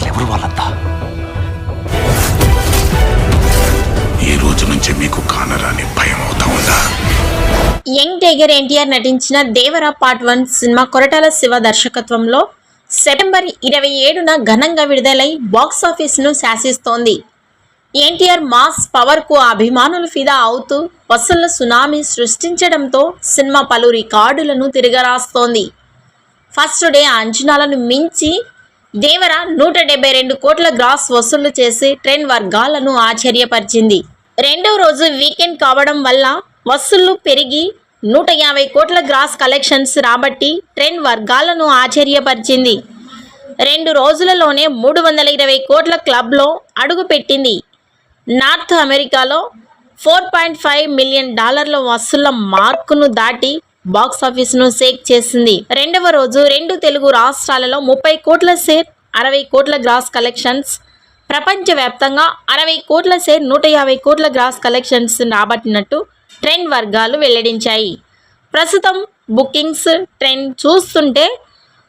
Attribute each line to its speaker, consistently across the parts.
Speaker 1: అసలు ఎవరు వాళ్ళంతా?
Speaker 2: ఈ రోజు నుంచి మీకు కానరాని భయం అవుతా ఉందా?
Speaker 3: యంగ్ టైగర్ ఎన్టీఆర్ నటించిన దేవరా పార్ట్ వన్ సినిమా కొరటాల శివ దర్శకత్వంలో సెప్టెంబర్ ఇరవై ఏడున ఘనంగా విడుదలై బాక్స్ ఆఫీస్ను శాసిస్తోంది. ఎన్టీఆర్ మాస్ పవర్కు అభిమానులు ఫిదా అవుతూ వసూళ్ళ సునామీ సృష్టించడంతో సినిమా పలు రికార్డులను తిరగరాస్తోంది. ఫస్ట్ డే అంచనాలను మించి దేవర నూట డెబ్బై రెండు కోట్ల గ్రాస్ వసూళ్ళు చేసి ట్రెండ్ వర్గాలను ఆశ్చర్యపరిచింది. రెండవ రోజు వీకెండ్ కావడం వల్ల వసూళ్ళు పెరిగి నూట యాభై కోట్ల గ్రాస్ కలెక్షన్స్ రాబట్టి ట్రెండ్ వర్గాలను ఆశ్చర్యపరిచింది. రెండు రోజులలోనే మూడు వందల ఇరవై కోట్ల క్లబ్లో అడుగుపెట్టింది నార్త్ అమెరికాలో ఫోర్ పాయింట్ ఫైవ్ మిలియన్ డాలర్ల వసూళ్ళ మార్కును దాటి బాక్స్ ఆఫీస్ను షేక్ చేసింది. రెండవ రోజు రెండు తెలుగు రాష్ట్రాలలో ముప్పై కోట్ల షేర్ అరవై కోట్ల గ్రాస్ కలెక్షన్స్. ప్రపంచవ్యాప్తంగా అరవై కోట్ల షేర్ నూట యాభై కోట్ల గ్రాస్ కలెక్షన్స్ రాబట్టినట్టు ట్రెండ్ వర్గాలు వెల్లడించాయి. ప్రస్తుతం బుకింగ్స్ ట్రెండ్ చూస్తుంటే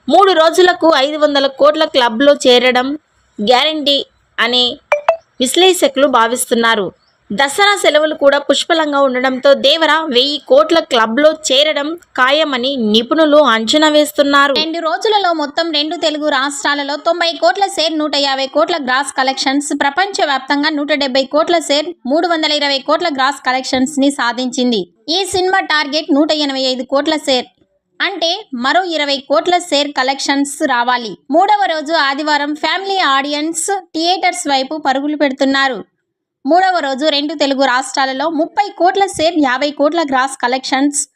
Speaker 3: మూడు రోజులకు ఐదు వందల కోట్ల క్లబ్లో చేరడం గ్యారంటీ అనే విశ్లేషకులు భావిస్తున్నారు. దసరా సెలవులు కూడా పుష్కలంగా ఉండడంతో దేవర వెయ్యి కోట్ల క్లబ్లో చేరడం ఖాయమని నిపుణులు అంచనా వేస్తున్నారు. రెండు రోజులలో మొత్తం రెండు తెలుగు రాష్ట్రాలలో తొంభై కోట్ల షేర్ నూట యాభై కోట్ల గ్రాస్ కలెక్షన్స్ ప్రపంచవ్యాప్తంగా నూట డెబ్బై కోట్ల షేర్ మూడు వందల ఇరవై కోట్ల గ్రాస్ కలెక్షన్స్ని సాధించింది. ఈ సినిమా టార్గెట్ నూట ఎనభై ఐదు కోట్ల షేర్. అంటే మరో ఇరవై కోట్ల షేర్ కలెక్షన్స్ రావాలి. మూడవ రోజు ఆదివారం ఫ్యామిలీ ఆడియన్స్ థియేటర్స్ వైపు పరుగులు పెడుతున్నారు. మూడవ రోజు రెండు తెలుగు రాష్ట్రాలలో ముప్పై కోట్ల షేర్ యాభై కోట్ల గ్రాస్ కలెక్షన్స్.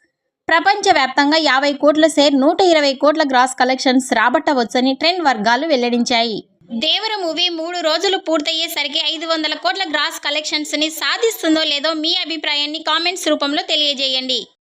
Speaker 3: ప్రపంచవ్యాప్తంగా యాభై కోట్ల షేర్ నూట ఇరవై కోట్ల గ్రాస్ కలెక్షన్స్ రాబట్టవచ్చని ట్రెండ్ వర్గాలు వెల్లడించాయి. దేవర మూవీ మూడు రోజులు పూర్తయ్యేసరికి ఐదు వందల కోట్ల గ్రాస్ కలెక్షన్స్ని సాధిస్తుందో లేదో మీ అభిప్రాయాన్ని కామెంట్స్ రూపంలో తెలియజేయండి.